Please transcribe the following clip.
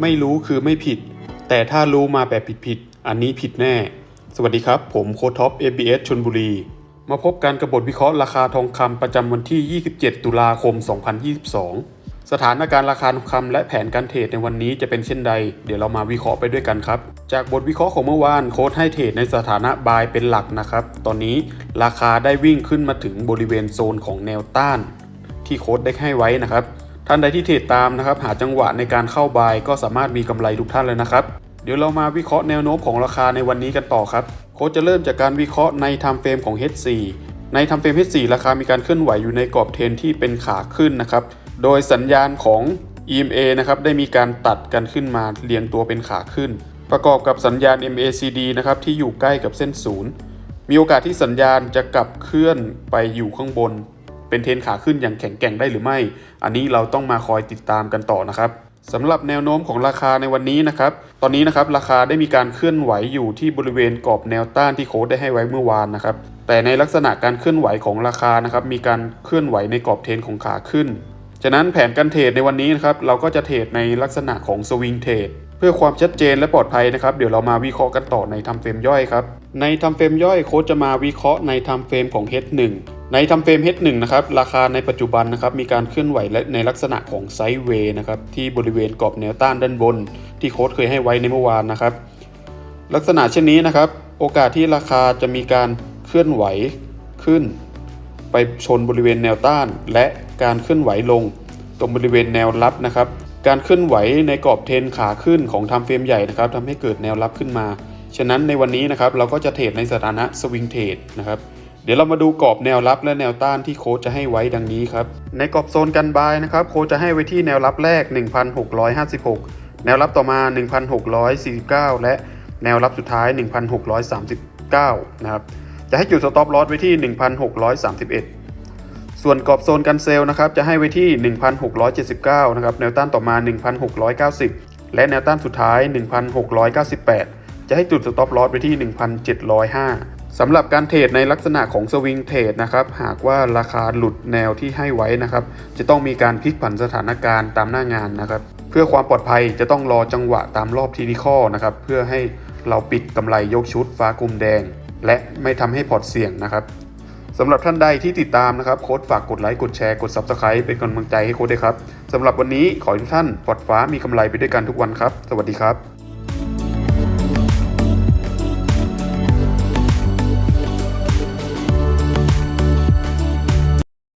ไม่รู้คือไม่ผิด แต่ถ้ารู้มาแบบผิดๆอันนี้ผิดแน่ สวัสดีครับ ผมโคท็อป ABS ชนบุรี มาพบกันกับบทวิเคราะห์ราคาทองคำประจำวันที่ 27 ตุลาคม 2022 สถานการณ์ราคาทองคำและแผนการเทรดในวันนี้จะเป็นเช่นใด เดี๋ยวเรามาวิเคราะห์ไปด้วยกันครับ จากบทวิเคราะห์ของเมื่อวานโค้ดให้เทรดในสถานะบายเป็นหลักนะครับ ตอนนี้ราคาได้วิ่งขึ้นมาถึงบริเวณโซนของแนวต้าน ที่โค้ดได้ให้ไว้นะครับ ท่านใดที่เทรดตามนะครับหาจังหวะในการเข้าบายก็สามารถมีกำไรทุกท่านเลยนะครับ เดี๋ยวเรามาวิเคราะห์แนวโน้มของราคาในวันนี้กันต่อครับ โค้ดจะเริ่มจากการวิเคราะห์ใน time frame ของ H4 ใน time frame H4 ราคามีการเคลื่อนไหวอยู่ในกรอบเทรนที่เป็นขาขึ้นนะครับ โดยสัญญาณของ EMA นะครับได้มีการตัดกันขึ้นมาเรียงตัวเป็นขาขึ้น ประกอบกับสัญญาณ MACD นะครับที่อยู่ใกล้กับเส้นศูนย์มีโอกาสที่สัญญาณจะกลับเคลื่อนไปอยู่ข้างบน เป็นเทรนขาขึ้นอย่างแข็งแกร่งได้หรือไม่ อันนี้เราต้องมาคอยติดตามกันต่อนะครับสำหรับแนวโน้มของราคาในวันนี้นะครับ ตอนนี้นะครับราคาได้มีการเคลื่อนไหวอยู่ที่บริเวณกรอบแนวต้านที่โค้ดได้ให้ไว้เมื่อวานนะครับ แต่ในลักษณะการเคลื่อนไหวของราคานะครับ มีการเคลื่อนไหวในกรอบเทรนของขาขึ้น ฉะนั้นแผนการเทรดในวันนี้นะครับ เราก็จะเทรดในลักษณะของสวิงเทรดเพื่อความชัดเจนและปลอดภัยนะครับ เดี๋ยวเรามาวิเคราะห์กันต่อในทำเฟรมย่อยครับ ในทำเฟรมย่อยโค้ชจะมาวิเคราะห์ในทำเฟรมของ H1 ในทำเฟรม H1 นะครับราคาในปัจจุบันนะครับมีการเคลื่อนไหวและในลักษณะของไซด์เวย์นะครับที่บริเวณกรอบแนวต้านด้านบน ที่โค้ชเคยให้ไว้ในเมื่อวานนะครับ ลักษณะเช่นนี้นะครับโอกาสที่ราคาจะมีการเคลื่อนไหวขึ้น ไปชนบริเวณแนวต้าน และการเคลื่อนไหวลง ตรงบริเวณแนวรับนะครับการเคลื่อนไหวในกรอบเทนขาขึ้นของทำเฟรมใหญ่นะครับทำให้เกิดแนวรับขึ้นมา ฉะนั้นในวันนี้นะครับเราก็จะเทรดในสถานะสวิงเทรดนะครับ เดี๋ยวเรามาดูกรอบแนวรับและแนวต้านที่โค้ชจะให้ไว้ดังนี้ครับ ในกรอบโซนกันบายนะครับ โค้ชจะให้ไว้ที่แนวรับแรก 1,656 แนวรับต่อมา 1,649 และแนวรับสุดท้าย 1,639 นะครับ จะให้จุดสต็อปลอสไว้ที่ 1,631 ส่วนกรอบโซนกันเซลนะครับ จะให้ไว้ที่ 1,679 นะครับ แนวต้านต่อมา 1,690 และแนวต้านสุดท้าย 1,698 จะให้จุดสต็อปลอสไว้ที่ 1,705 สำหรับการเทรดในลักษณะของสวิงเทรดนะครับหากว่าราคาหลุดแนวที่ให้ไว้นะครับ จะต้องมีการพลิกผันสถานการณ์ตามหน้างานนะครับ เพื่อความปลอดภัยจะต้องรอจังหวะตามรอบทีนิคอนะครับ เพื่อให้เราปิดกำไรยกชุดฟ้ากลุ่มแดง และไม่ทำให้พอร์ตเสี่ยงนะครับสำหรับท่านใดที่ติดตามนะครับโค้ดฝากกดไลค์กดแชร์กด Subscribe เป็นกำลังใจให้โค้ดด้วยครับสำหรับวันนี้ขอให้ทุกท่านปลอดฟ้ามีกำไรไปด้วยกันทุกวันครับ สวัสดีครับ